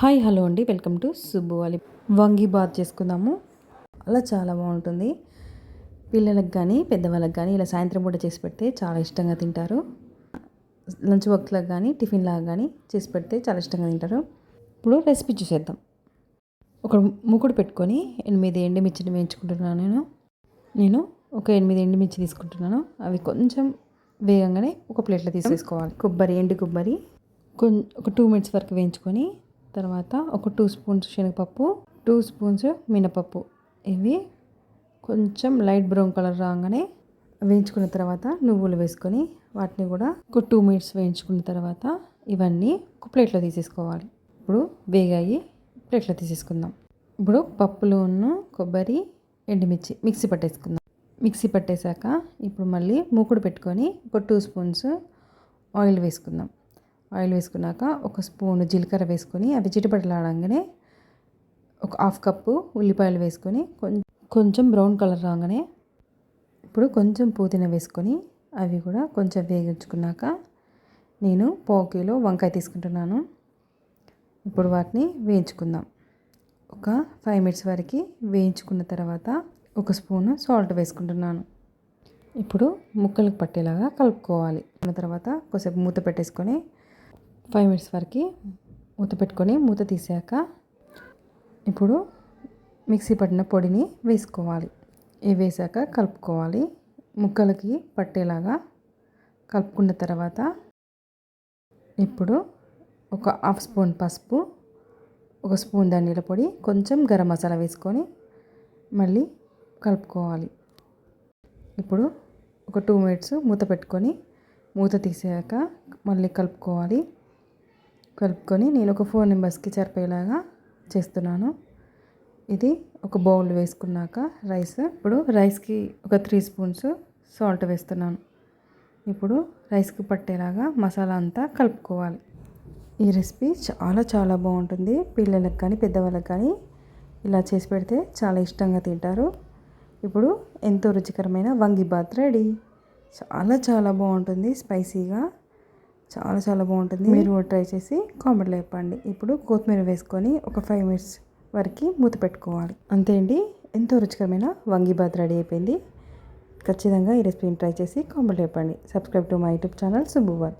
Hi hello అండి. Welcome to Subbu అలి. వంగి బాత్ చేసుకుందాము. అలా చాలా బాగుంటుంది. పిల్లలకు కానీ పెద్దవాళ్ళకి కానీ ఇలా సాయంత్రం పూట చేసి పెడితే చాలా ఇష్టంగా తింటారు. లంచ్ బాక్స్లకు కానీ టిఫిన్ లాగా కానీ చేసి పెడితే చాలా ఇష్టంగా తింటారు. ఇప్పుడు రెసిపీ చూసేద్దాం. ఒక ముకుడు పెట్టుకొని ఎనిమిది ఎండుమిర్చిని వేయించుకుంటున్నాను నేను. నేను ఒక ఎనిమిది ఎండుమిర్చి తీసుకుంటున్నాను. అవి కొంచెం వేగంగానే ఒక ప్లేట్లో తీసేసుకోవాలి. కొబ్బరి ఎండు కొబ్బరి. కొం ఒక టూ మినిట్స్ వరకు వేయించుకొని తర్వాత ఒక టూ స్పూన్స్ శనగపప్పు టూ స్పూన్స్ మినపప్పు. ఇవి కొంచెం లైట్ బ్రౌన్ కలర్ రాగానే వేయించుకున్న తర్వాత నువ్వులు వేసుకొని వాటిని కూడా ఒక టూ మినిట్స్ వేయించుకున్న తర్వాత ఇవన్నీ ఒక ప్లేట్లో తీసేసుకోవాలి. ఇప్పుడు వేగాయి ప్లేట్లో తీసేసుకుందాం. ఇప్పుడు పప్పులో ఉన్న కొబ్బరి ఎండుమిర్చి మిక్సీ పట్టేసుకుందాం. మిక్సీ పట్టేశాక ఇప్పుడు మళ్ళీ మూకుడు పెట్టుకొని ఒక టూ స్పూన్స్ ఆయిల్ వేసుకుందాం. ఆయిల్ వేసుకున్నాక ఒక స్పూన్ జీలకర్ర వేసుకొని అవి చిటపటలాడంగానే ఒక హాఫ్ కప్పు ఉల్లిపాయలు వేసుకొని కొంచెం బ్రౌన్ కలర్ రాగానే ఇప్పుడు కొంచెం పుదీనా వేసుకొని అవి కూడా కొంచెం వేగించుకున్నాక నేను పోకీలో కిలో వంకాయ తీసుకుంటున్నాను. ఇప్పుడు వాటిని వేయించుకుందాం. ఒక ఫైవ్ మినిట్స్ వరకు వేయించుకున్న తర్వాత ఒక స్పూన్ సాల్ట్ వేసుకుంటున్నాను. ఇప్పుడు ముక్కలకు పట్టేలాగా కలుపుకోవాలి. తర్వాత కొద్దిసేపు మూత పెట్టేసుకొని ఫైవ్ మినిట్స్ వరకు మూత పెట్టుకొని మూత తీసాక ఇప్పుడు మిక్సీ పట్టిన పొడిని వేసుకోవాలి. ఇవి వేసాక కలుపుకోవాలి. ముక్కలకి పట్టేలాగా కలుపుకున్న తర్వాత ఇప్పుడు ఒక హాఫ్ స్పూన్ పసుపు ఒక స్పూన్ ధనియాల పొడి కొంచెం గరం మసాలా వేసుకొని మళ్ళీ కలుపుకోవాలి. ఇప్పుడు ఒక టూ మినిట్స్ మూత పెట్టుకొని మూత తీసాక మళ్ళీ కలుపుకోవాలి. కలుపుకొని నేను ఒక ఫోర్ మెంబర్స్కి సరిపోయేలాగా చేస్తున్నాను. ఇది ఒక బౌల్ వేసుకున్నాక రైస్. ఇప్పుడు రైస్కి ఒక త్రీ స్పూన్స్ సాల్ట్ వేస్తున్నాను. ఇప్పుడు రైస్కి పట్టేలాగా మసాలా అంతా కలుపుకోవాలి. ఈ రెసిపీ చాలా చాలా బాగుంటుంది. పిల్లలకు కానీ పెద్దవాళ్ళకి కానీ ఇలా చేసి పెడితే చాలా ఇష్టంగా తింటారు. ఇప్పుడు ఎంతో రుచికరమైన వంగిబాత్ రెడీ. చాలా చాలా బాగుంటుంది స్పైసీగా. చాలా చాలా బాగుంటుంది. మీరు ట్రై చేసి కామెంట్లో చెప్పండి. ఇప్పుడు కొత్తిమీర వేసుకొని ఒక ఫైవ్ మినిట్స్ వరకు మూత పెట్టుకోవాలి. అంతే అండి. ఎంతో రుచికరమైన వంగిబాత్ రెడీ అయిపోయింది. ఖచ్చితంగా ఈ రెసిపీని ట్రై చేసి కామెంట్లో చెప్పండి. Subscribe to my YouTube channel సుబ్బువర్